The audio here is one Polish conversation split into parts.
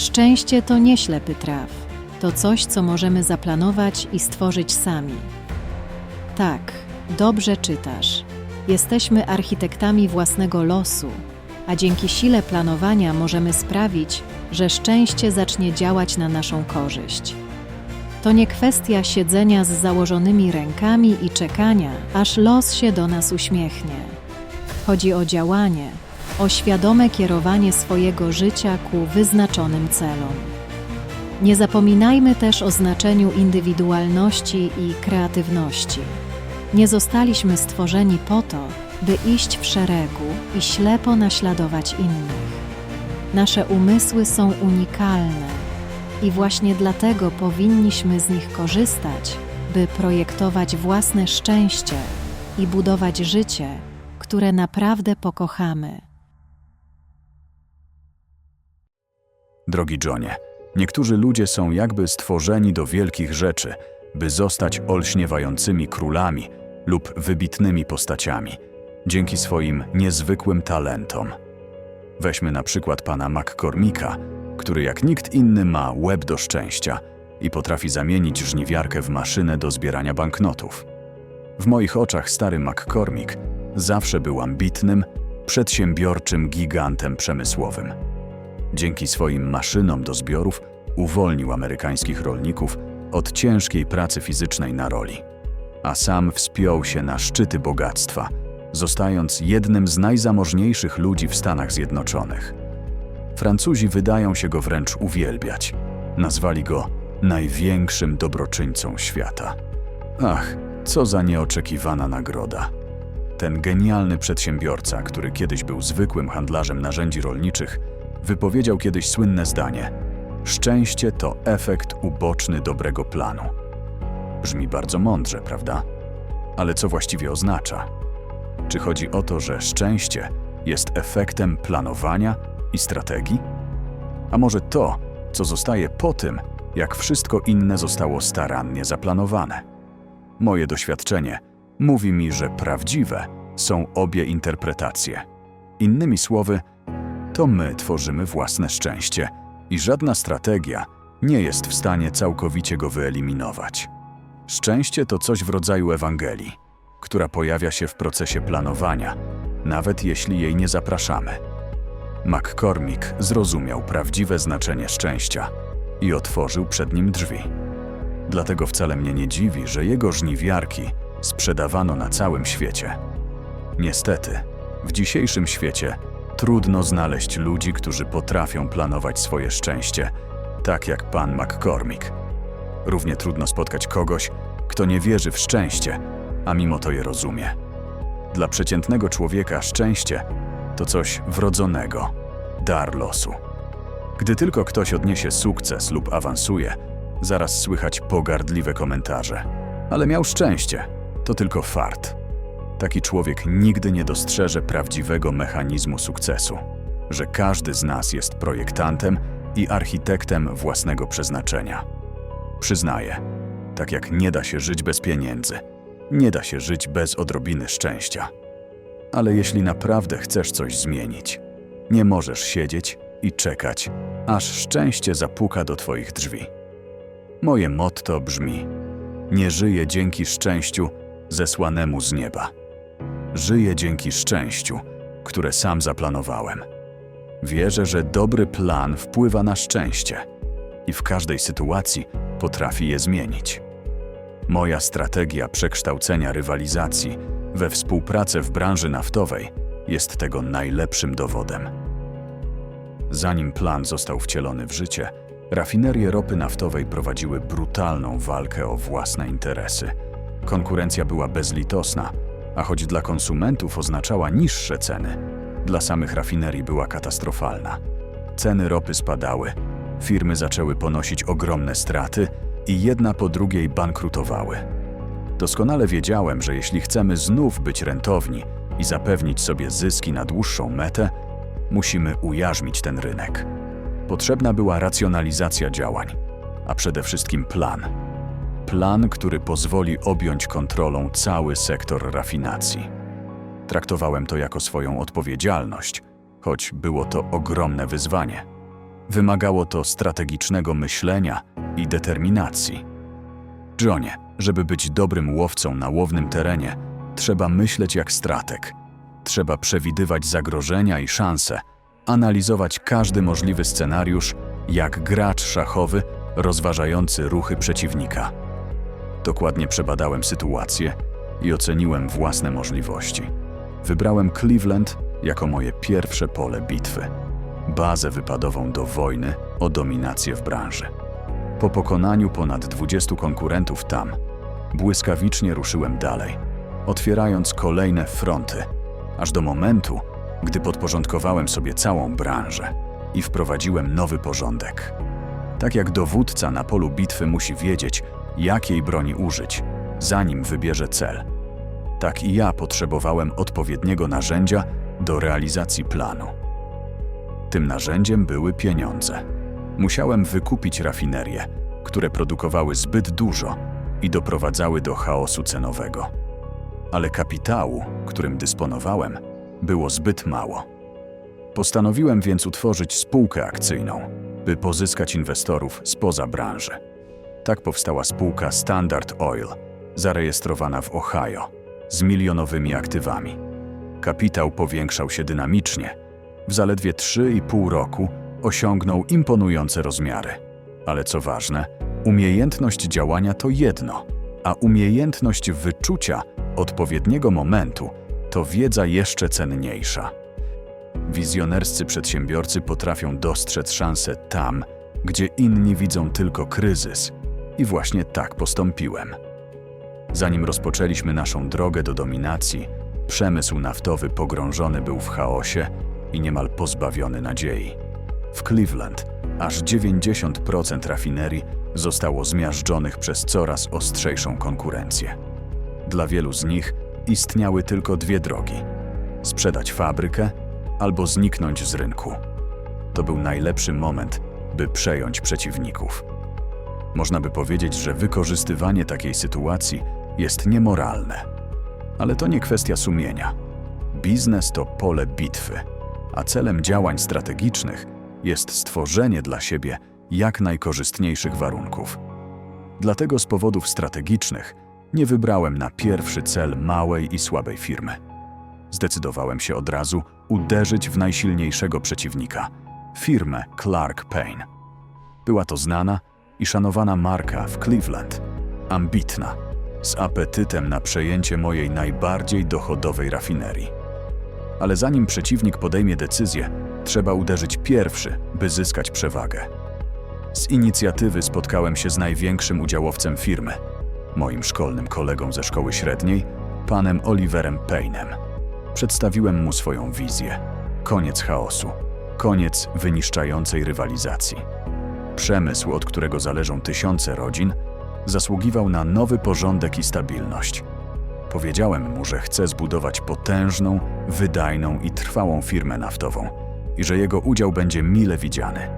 Szczęście to nie ślepy traf. To coś, co możemy zaplanować i stworzyć sami. Tak, dobrze czytasz. Jesteśmy architektami własnego losu, a dzięki sile planowania możemy sprawić, że szczęście zacznie działać na naszą korzyść. To nie kwestia siedzenia z założonymi rękami i czekania, aż los się do nas uśmiechnie. Chodzi o działanie, o świadome kierowanie swojego życia ku wyznaczonym celom. Nie zapominajmy też o znaczeniu indywidualności i kreatywności. Nie zostaliśmy stworzeni po to, by iść w szeregu i ślepo naśladować innych. Nasze umysły są unikalne i właśnie dlatego powinniśmy z nich korzystać, by projektować własne szczęście i budować życie, które naprawdę pokochamy. Drogi Johnie, niektórzy ludzie są jakby stworzeni do wielkich rzeczy, by zostać olśniewającymi królami lub wybitnymi postaciami, dzięki swoim niezwykłym talentom. Weźmy na przykład pana McCormicka, który jak nikt inny ma łeb do szczęścia i potrafi zamienić żniwiarkę w maszynę do zbierania banknotów. W moich oczach stary McCormick zawsze był ambitnym, przedsiębiorczym gigantem przemysłowym. Dzięki swoim maszynom do zbiorów uwolnił amerykańskich rolników od ciężkiej pracy fizycznej na roli, a sam wspiął się na szczyty bogactwa, zostając jednym z najzamożniejszych ludzi w Stanach Zjednoczonych. Francuzi wydają się go wręcz uwielbiać. Nazwali go największym dobroczyńcą świata. Ach, co za nieoczekiwana nagroda. Ten genialny przedsiębiorca, który kiedyś był zwykłym handlarzem narzędzi rolniczych, wypowiedział kiedyś słynne zdanie: Szczęście to efekt uboczny dobrego planu. Brzmi bardzo mądrze, prawda? Ale co właściwie oznacza? Czy chodzi o to, że szczęście jest efektem planowania i strategii? A może to, co zostaje po tym, jak wszystko inne zostało starannie zaplanowane? Moje doświadczenie mówi mi, że prawdziwe są obie interpretacje. Innymi słowy, to my tworzymy własne szczęście i żadna strategia nie jest w stanie całkowicie go wyeliminować. Szczęście to coś w rodzaju Ewangelii, która pojawia się w procesie planowania, nawet jeśli jej nie zapraszamy. McCormick zrozumiał prawdziwe znaczenie szczęścia i otworzył przed nim drzwi. Dlatego wcale mnie nie dziwi, że jego żniwiarki sprzedawano na całym świecie. Niestety, w dzisiejszym świecie trudno znaleźć ludzi, którzy potrafią planować swoje szczęście, tak jak pan McCormick. Równie trudno spotkać kogoś, kto nie wierzy w szczęście, a mimo to je rozumie. Dla przeciętnego człowieka szczęście to coś wrodzonego, dar losu. Gdy tylko ktoś odniesie sukces lub awansuje, zaraz słychać pogardliwe komentarze. Ale miał szczęście, to tylko fart. Taki człowiek nigdy nie dostrzeże prawdziwego mechanizmu sukcesu, że każdy z nas jest projektantem i architektem własnego przeznaczenia. Przyznaję, tak jak nie da się żyć bez pieniędzy, nie da się żyć bez odrobiny szczęścia. Ale jeśli naprawdę chcesz coś zmienić, nie możesz siedzieć i czekać, aż szczęście zapuka do Twoich drzwi. Moje motto brzmi: Nie żyję dzięki szczęściu zesłanemu z nieba. Żyję dzięki szczęściu, które sam zaplanowałem. Wierzę, że dobry plan wpływa na szczęście i w każdej sytuacji potrafi je zmienić. Moja strategia przekształcenia rywalizacji we współpracę w branży naftowej jest tego najlepszym dowodem. Zanim plan został wcielony w życie, rafinerie ropy naftowej prowadziły brutalną walkę o własne interesy. Konkurencja była bezlitosna, a choć dla konsumentów oznaczała niższe ceny, dla samych rafinerii była katastrofalna. Ceny ropy spadały, firmy zaczęły ponosić ogromne straty i jedna po drugiej bankrutowały. Doskonale wiedziałem, że jeśli chcemy znów być rentowni i zapewnić sobie zyski na dłuższą metę, musimy ujarzmić ten rynek. Potrzebna była racjonalizacja działań, a przede wszystkim plan. Plan, który pozwoli objąć kontrolą cały sektor rafinacji. Traktowałem to jako swoją odpowiedzialność, choć było to ogromne wyzwanie. Wymagało to strategicznego myślenia i determinacji. Johnie, żeby być dobrym łowcą na łownym terenie, trzeba myśleć jak strateg. Trzeba przewidywać zagrożenia i szanse, analizować każdy możliwy scenariusz, jak gracz szachowy rozważający ruchy przeciwnika. Dokładnie przebadałem sytuację i oceniłem własne możliwości. Wybrałem Cleveland jako moje pierwsze pole bitwy bazę wypadową do wojny o dominację w branży. Po pokonaniu ponad 20 konkurentów tam, błyskawicznie ruszyłem dalej, otwierając kolejne fronty, aż do momentu, gdy podporządkowałem sobie całą branżę i wprowadziłem nowy porządek. Tak jak dowódca na polu bitwy musi wiedzieć, jakiej broni użyć, zanim wybierze cel, tak i ja potrzebowałem odpowiedniego narzędzia do realizacji planu. Tym narzędziem były pieniądze. Musiałem wykupić rafinerie, które produkowały zbyt dużo i doprowadzały do chaosu cenowego. Ale kapitału, którym dysponowałem, było zbyt mało. Postanowiłem więc utworzyć spółkę akcyjną, by pozyskać inwestorów spoza branży. Tak powstała spółka Standard Oil, zarejestrowana w Ohio, z milionowymi aktywami. Kapitał powiększał się dynamicznie. W zaledwie 3,5 roku osiągnął imponujące rozmiary. Ale co ważne, umiejętność działania to jedno, a umiejętność wyczucia odpowiedniego momentu to wiedza jeszcze cenniejsza. Wizjonerscy przedsiębiorcy potrafią dostrzec szansę tam, gdzie inni widzą tylko kryzys. I właśnie tak postąpiłem. Zanim rozpoczęliśmy naszą drogę do dominacji, przemysł naftowy pogrążony był w chaosie i niemal pozbawiony nadziei. W Cleveland aż 90% rafinerii zostało zmiażdżonych przez coraz ostrzejszą konkurencję. Dla wielu z nich istniały tylko dwie drogi: sprzedać fabrykę albo zniknąć z rynku. To był najlepszy moment, by przejąć przeciwników. Można by powiedzieć, że wykorzystywanie takiej sytuacji jest niemoralne. Ale to nie kwestia sumienia. Biznes to pole bitwy, a celem działań strategicznych jest stworzenie dla siebie jak najkorzystniejszych warunków. Dlatego z powodów strategicznych nie wybrałem na pierwszy cel małej i słabej firmy. Zdecydowałem się od razu uderzyć w najsilniejszego przeciwnika firmę Clark Payne. Była to znana i szanowana marka w Cleveland, ambitna, z apetytem na przejęcie mojej najbardziej dochodowej rafinerii. Ale zanim przeciwnik podejmie decyzję, trzeba uderzyć pierwszy, by zyskać przewagę. Z inicjatywy spotkałem się z największym udziałowcem firmy, moim szkolnym kolegą ze szkoły średniej, panem Oliverem Payne'em. Przedstawiłem mu swoją wizję. Koniec chaosu, koniec wyniszczającej rywalizacji. Przemysł, od którego zależą tysiące rodzin, zasługiwał na nowy porządek i stabilność. Powiedziałem mu, że chcę zbudować potężną, wydajną i trwałą firmę naftową i że jego udział będzie mile widziany.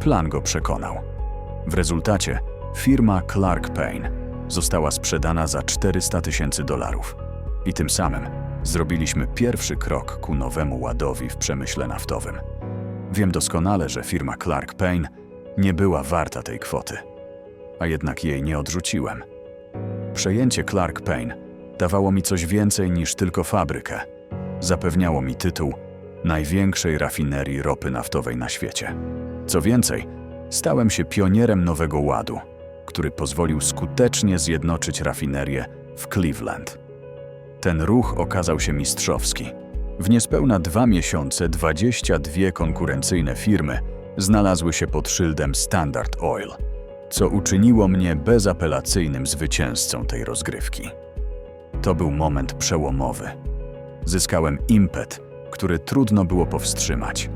Plan go przekonał. W rezultacie firma Clark Payne została sprzedana za 400 tysięcy dolarów i tym samym zrobiliśmy pierwszy krok ku nowemu ładowi w przemyśle naftowym. Wiem doskonale, że firma Clark Payne nie była warta tej kwoty, a jednak jej nie odrzuciłem. Przejęcie Clark Payne dawało mi coś więcej niż tylko fabrykę. Zapewniało mi tytuł największej rafinerii ropy naftowej na świecie. Co więcej, stałem się pionierem nowego ładu, który pozwolił skutecznie zjednoczyć rafinerię w Cleveland. Ten ruch okazał się mistrzowski. W niespełna dwa miesiące 22 konkurencyjne firmy znalazły się pod szyldem Standard Oil, co uczyniło mnie bezapelacyjnym zwycięzcą tej rozgrywki. To był moment przełomowy. Zyskałem impet, który trudno było powstrzymać.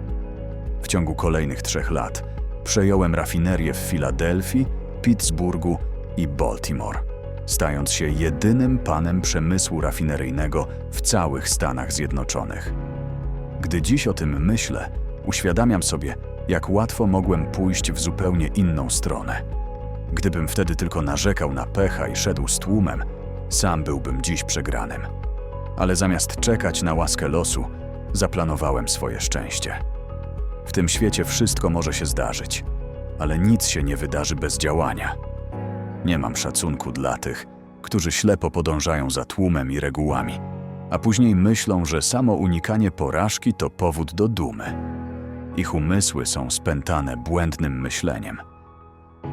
W ciągu kolejnych trzech lat przejąłem rafinerie w Filadelfii, Pittsburghu i Baltimore, stając się jedynym panem przemysłu rafineryjnego w całych Stanach Zjednoczonych. Gdy dziś o tym myślę, uświadamiam sobie, jak łatwo mogłem pójść w zupełnie inną stronę. Gdybym wtedy tylko narzekał na pecha i szedł z tłumem, sam byłbym dziś przegranym. Ale zamiast czekać na łaskę losu, zaplanowałem swoje szczęście. W tym świecie wszystko może się zdarzyć, ale nic się nie wydarzy bez działania. Nie mam szacunku dla tych, którzy ślepo podążają za tłumem i regułami, a później myślą, że samo unikanie porażki to powód do dumy. Ich umysły są spętane błędnym myśleniem.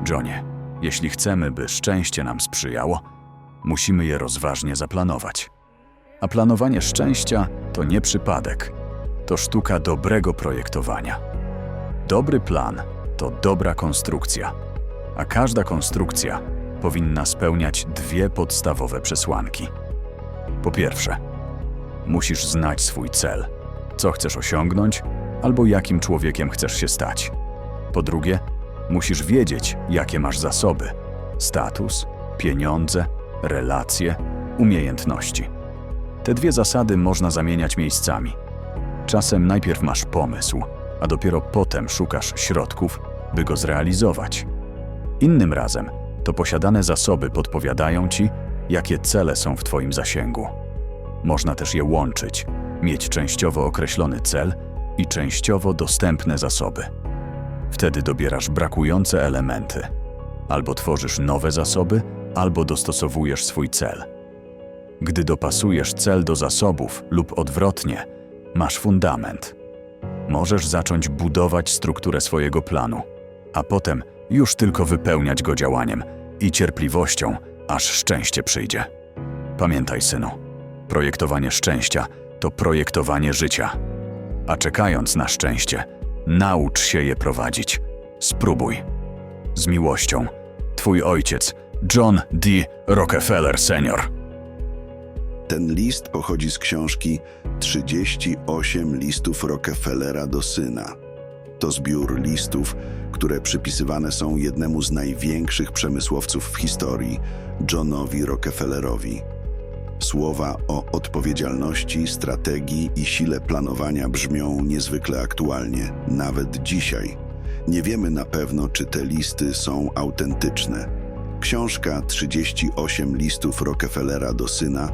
Johnie, jeśli chcemy, by szczęście nam sprzyjało, musimy je rozważnie zaplanować. A planowanie szczęścia to nie przypadek, to sztuka dobrego projektowania. Dobry plan to dobra konstrukcja, a każda konstrukcja powinna spełniać dwie podstawowe przesłanki. Po pierwsze, musisz znać swój cel, co chcesz osiągnąć albo jakim człowiekiem chcesz się stać. Po drugie, musisz wiedzieć, jakie masz zasoby: status, pieniądze, relacje, umiejętności. Te dwie zasady można zamieniać miejscami. Czasem najpierw masz pomysł, a dopiero potem szukasz środków, by go zrealizować. Innym razem to posiadane zasoby podpowiadają ci, jakie cele są w Twoim zasięgu. Można też je łączyć, mieć częściowo określony cel i częściowo dostępne zasoby. Wtedy dobierasz brakujące elementy. Albo tworzysz nowe zasoby, albo dostosowujesz swój cel. Gdy dopasujesz cel do zasobów lub odwrotnie, masz fundament. Możesz zacząć budować strukturę swojego planu, a potem już tylko wypełniać go działaniem i cierpliwością, aż szczęście przyjdzie. Pamiętaj, synu, projektowanie szczęścia to projektowanie życia. A czekając na szczęście, naucz się je prowadzić. Spróbuj. Z miłością, Twój ojciec, John D. Rockefeller Sr. Ten list pochodzi z książki 38 listów Rockefellera do syna. To zbiór listów, które przypisywane są jednemu z największych przemysłowców w historii, Johnowi Rockefellerowi. Słowa o odpowiedzialności, strategii i sile planowania brzmią niezwykle aktualnie, nawet dzisiaj. Nie wiemy na pewno, czy te listy są autentyczne. Książka 38 listów Rockefellera do syna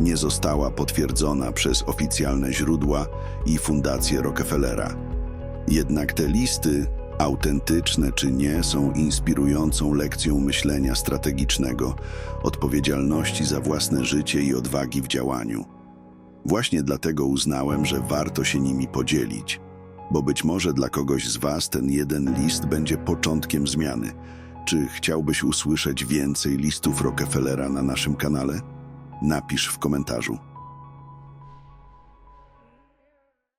nie została potwierdzona przez oficjalne źródła i fundację Rockefellera. Jednak te listy, autentyczne czy nie, są inspirującą lekcją myślenia strategicznego, odpowiedzialności za własne życie i odwagi w działaniu. Właśnie dlatego uznałem, że warto się nimi podzielić, bo być może dla kogoś z Was ten jeden list będzie początkiem zmiany. Czy chciałbyś usłyszeć więcej listów Rockefellera na naszym kanale? Napisz w komentarzu.